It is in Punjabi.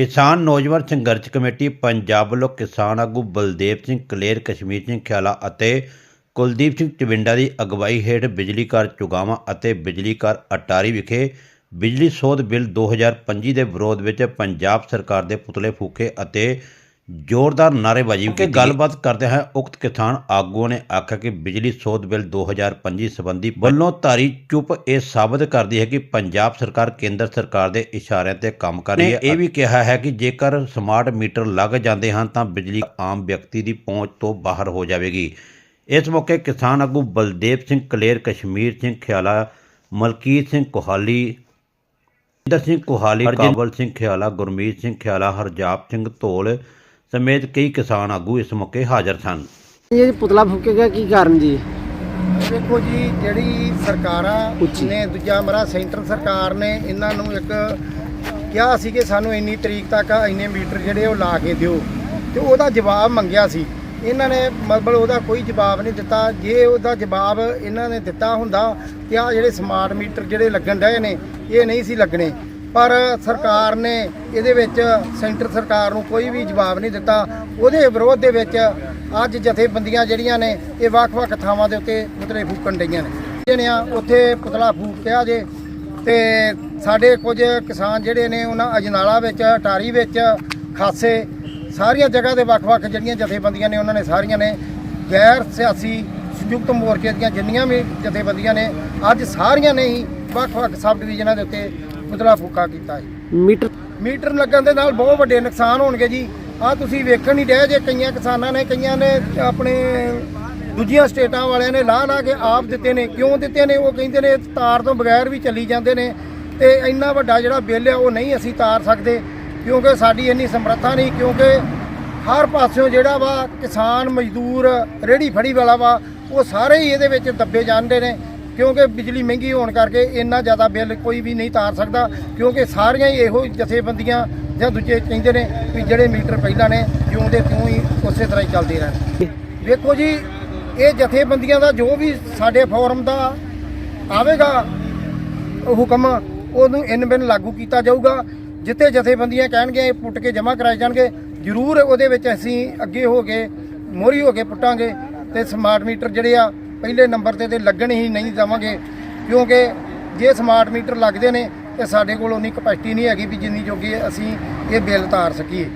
ਕਿਸਾਨ ਨੌਜਵਾਨ ਸੰਘਰਸ਼ ਕਮੇਟੀ ਪੰਜਾਬ ਵੱਲੋਂ ਕਿਸਾਨ ਆਗੂ ਬਲਦੇਵ ਸਿੰਘ, ਕਲੇਰ ਕਸ਼ਮੀਰ ਸਿੰਘ ਖਿਆਲਾ ਅਤੇ ਕੁਲਦੀਪ ਸਿੰਘ ਚਵਿੰਡਾ ਦੀ ਅਗਵਾਈ ਹੇਠ ਬਿਜਲੀ ਘਰ ਚੁਗਾਵਾਂ ਅਤੇ ਬਿਜਲੀ ਘਰ ਅਟਾਰੀ ਵਿਖੇ ਬਿਜਲੀ ਸੋਧ ਬਿੱਲ 2025 ਦੇ ਵਿਰੋਧ ਵਿੱਚ ਪੰਜਾਬ ਸਰਕਾਰ ਦੇ ਪੁਤਲੇ ਫੂਕੇ ਅਤੇ ਜ਼ੋਰਦਾਰ ਨਾਅਰੇਬਾਜ਼ੀ ਕੀਤੀ ਗੱਲਬਾਤ ਕਰਦੇ ਹੋਏ ਉਕਤ ਕਿਸਾਨ ਆਗੂਆਂ ਨੇ ਆਖਿਆ ਕਿ ਬਿਜਲੀ ਸੋਧ ਬਿੱਲ 2025 ਸੰਬੰਧੀ ਵੱਲੋਂ ਧਾਰੀ ਚੁੱਪ ਇਹ ਸਾਬਤ ਕਰਦੀ ਹੈ ਕਿ ਪੰਜਾਬ ਸਰਕਾਰ ਕੇਂਦਰ ਸਰਕਾਰ ਦੇ ਇਸ਼ਾਰਿਆਂ ਤੇ ਕੰਮ ਕਰ ਰਹੀ ਹੈ। ਇਹ ਵੀ ਕਿਹਾ ਹੈ ਕਿ ਜੇਕਰ ਸਮਾਰਟ ਮੀਟਰ ਲੱਗ ਜਾਂਦੇ ਹਨ ਤਾਂ ਬਿਜਲੀ ਆਮ ਵਿਅਕਤੀ ਦੀ ਪਹੁੰਚ ਤੋਂ ਬਾਹਰ ਹੋ ਜਾਵੇਗੀ। ਇਸ ਮੌਕੇ ਕਿਸਾਨ ਆਗੂ ਬਲਦੇਵ ਸਿੰਘ ਕਲੇਰ ਕਸ਼ਮੀਰ ਸਿੰਘ ਖਿਆਲਾ ਮਲਕੀਤ ਸਿੰਘ ਕੋਹਾਲੀ ਇੰਦਰ ਸਿੰਘ ਕੋਹਾਲੀ ਕਾਬਲ ਸਿੰਘ ਖਿਆਲਾ ਗੁਰਮੀਤ ਸਿੰਘ ਖਿਆਲਾ ਹਰਜਾਪ ਸਿੰਘ ਧੋਲ ਸਮੇਤ ਕਈ ਕਿਸਾਨ ਆਗੂ ਇਸ ਮੌਕੇ ਹਾਜ਼ਰ ਸਨ। ਇਹ ਜੀ ਪੁਤਲਾ ਫੂਕੇਗਾ ਕੀ ਕਾਰਨ ਜੀ? ਦੇਖੋ ਜੀ ਜਿਹੜੀ ਸਰਕਾਰਾਂ। ਨੇ ਦੂਜਾ ਮਰਾ ਸੈਂਟਰ ਸਰਕਾਰ ਨੇ ਇਹਨਾਂ ਨੂੰ ਇੱਕ ਕਿਹਾ ਸੀ ਕਿ ਸਾਨੂੰ ਇੰਨੀ ਤਰੀਕ ਤੱਕ ਇੰਨੇ ਮੀਟਰ ਜਿਹੜੇ ਉਹ ਲਾ ਕੇ ਦਿਓ। ਤੇ ਉਹਦਾ ਜਵਾਬ ਮੰਗਿਆ ਸੀ। ਇਹਨਾਂ ਨੇ ਮਤਲਬ ਉਹਦਾ ਕੋਈ ਜਵਾਬ ਨਹੀਂ ਦਿੱਤਾ। ਜੇ ਉਹਦਾ ਜਵਾਬ ਇਹਨਾਂ ਨੇ ਦਿੱਤਾ ਹੁੰਦਾ ਤੇ ਆ ਜਿਹੜੇ ਸਮਾਰਟ ਮੀਟਰ ਜਿਹੜੇ ਲੱਗਣ ਡਏ ਨੇ ਇਹ ਨਹੀਂ ਸੀ ਲੱਗਣੇ। ਪਰ ਸਰਕਾਰ ਨੇ ਇਹਦੇ ਵਿੱਚ ਸੈਂਟਰ ਸਰਕਾਰ ਨੂੰ ਕੋਈ ਵੀ ਜਵਾਬ ਨਹੀਂ ਦਿੱਤਾ। ਉਹਦੇ ਵਿਰੋਧ ਦੇ ਵਿੱਚ ਅੱਜ ਜਥੇਬੰਦੀਆਂ ਜਿਹੜੀਆਂ ਨੇ, ਇਹ ਵੱਖ-ਵੱਖ ਥਾਵਾਂ ਦੇ ਉੱਤੇ ਪੁਤਲੇ ਫੂਕਣ ਡਈਆਂ ਨੇ। ਜਿਹੜੇ ਉੱਥੇ ਪੁਤਲਾ ਫੂਕਿਆ ਜੇ ਤੇ ਸਾਡੇ ਕੁਝ ਕਿਸਾਨ ਜਿਹੜੇ ਨੇ, ਉਹਨਾਂ ਅਜਨਾਲਾ ਵਿੱਚ, ਅਟਾਰੀ ਵਿੱਚ ਖਾਸੇ ਸਾਰੀਆਂ ਜਗ੍ਹਾ ਦੇ ਵੱਖ-ਵੱਖ ਜਿਹੜੀਆਂ ਜਥੇਬੰਦੀਆਂ ਨੇ, ਉਹਨਾਂ ਨੇ ਸਾਰੀਆਂ ਨੇ ਗੈਰ ਸਿਆਸੀ ਸੰਯੁਕਤ ਮੋਰਚੇ ਦੀਆਂ ਜਿੰਨੀਆਂ ਵੀ ਜਥੇਬੰਦੀਆਂ ਨੇ, ਅੱਜ ਸਾਰੀਆਂ ਨੇ ਹੀ ਵੱਖ-ਵੱਖ ਸਬ ਡਿਵੀਜ਼ਨਾਂ ਦੇ ਉੱਤੇ ਪੁਤਲਾ ਫੂਕਾ ਕੀਤਾ ਹੈ ਮੀਟਰ ਮੀਟਰ ਲੱਗਣ ਦੇ ਨਾਲ ਬਹੁਤ ਵੱਡੇ ਨੁਕਸਾਨ ਹੋਣਗੇ ਜੀ। ਆ ਤੁਸੀਂ ਵੇਖਣ ਹੀ ਡਏ ਜੇ ਕਈਆਂ ਕਿਸਾਨਾਂ ਨੇ ਕਈਆਂ ਨੇ ਆਪਣੇ ਦੂਜੀਆਂ ਸਟੇਟਾਂ ਵਾਲਿਆਂ ਨੇ ਲਾਹ ਲਾ ਕੇ ਆਪ ਦਿੱਤੇ ਨੇ। ਕਿਉਂ ਦਿੱਤੇ ਨੇ? ਉਹ ਕਹਿੰਦੇ ਨੇ ਤਾਰ ਤੋਂ ਬਗੈਰ ਵੀ ਚੱਲੀ ਜਾਂਦੇ ਨੇ ਤੇ ਇੰਨਾ ਵੱਡਾ ਜਿਹੜਾ ਬਿੱਲ ਆ ਉਹ ਨਹੀਂ ਅਸੀਂ ਤਾਰ ਸਕਦੇ ਕਿਉਂਕਿ ਸਾਡੀ ਇੰਨੀ ਸਮਰੱਥਾ ਨਹੀਂ ਕਿਉਂਕਿ ਹਰ ਪਾਸਿਓਂ ਜਿਹੜਾ ਵਾ ਕਿਸਾਨ ਮਜ਼ਦੂਰ ਰੇੜੀ ਫੜੀ ਵਾਲਾ ਵਾ ਉਹ ਸਾਰੇ ਹੀ ਇਹਦੇ ਵਿੱਚ ਦੱਬੇ ਜਾਂਦੇ ਨੇ। ਕਿਉਂਕਿ ਬਿਜਲੀ ਮਹਿੰਗੀ ਹੋਣ ਕਰਕੇ ਇੰਨਾ ਜ਼ਿਆਦਾ ਬਿੱਲ ਕੋਈ ਵੀ ਨਹੀਂ ਤਾਰ ਸਕਦਾ, ਕਿਉਂਕਿ ਸਾਰੀਆਂ ਹੀ ਇਹੋ ਜਥੇਬੰਦੀਆਂ ਜਾਂ ਦੂਜੇ ਕਹਿੰਦੇ ਨੇ ਵੀ ਜਿਹੜੇ ਮੀਟਰ ਪਹਿਲਾਂ ਨੇ, ਜਿਉਂ ਦੇ ਤਿਉਂ ਹੀ ਉਸੇ ਤਰ੍ਹਾਂ ਹੀ ਚੱਲਦੇ ਰਹਿਣ। ਵੇਖੋ ਜੀ, ਇਹ ਜਥੇਬੰਦੀਆਂ ਦਾ ਜੋ ਵੀ ਸਾਡੇ ਫੋਰਮ ਦਾ ਆਵੇਗਾ ਹੁਕਮ, ਉਹਨੂੰ ਇਨ ਬਿਨ ਲਾਗੂ ਕੀਤਾ ਜਾਊਗਾ। ਜਿੱਥੇ ਜਥੇਬੰਦੀਆਂ ਕਹਿਣਗੇ ਇਹ ਪੁੱਟ ਕੇ ਜਮ੍ਹਾਂ ਕਰਾਏ ਜਾਣਗੇ, ਜ਼ਰੂਰ ਉਹਦੇ ਵਿੱਚ ਅਸੀਂ ਅੱਗੇ ਹੋ ਕੇ, ਮੋਹਰੀ ਹੋ ਕੇ ਪੁੱਟਾਂਗੇ ਤੇ ਸਮਾਰਟ ਮੀਟਰ ਜਿਹੜੇ ਆ ਪਹਿਲੇ ਨੰਬਰ ਤੇ ਤੇ ਲੱਗਣ ਹੀ ਨਹੀਂ ਦੇਵਾਂਗੇ, ਕਿਉਂਕਿ ਜੇ ਸਮਾਰਟ ਮੀਟਰ ਲੱਗਦੇ ਨੇ, ਤੇ ਸਾਡੇ ਕੋਲ ਉਨੀ ਕਪੈਸਿਟੀ ਨਹੀਂ ਹੈਗੀ ਵੀ ਜਿੰਨੀ ਜੋਗੀ ਅਸੀਂ ਇਹ ਬਿੱਲ ਤਾਰ ਸਕੀਏ।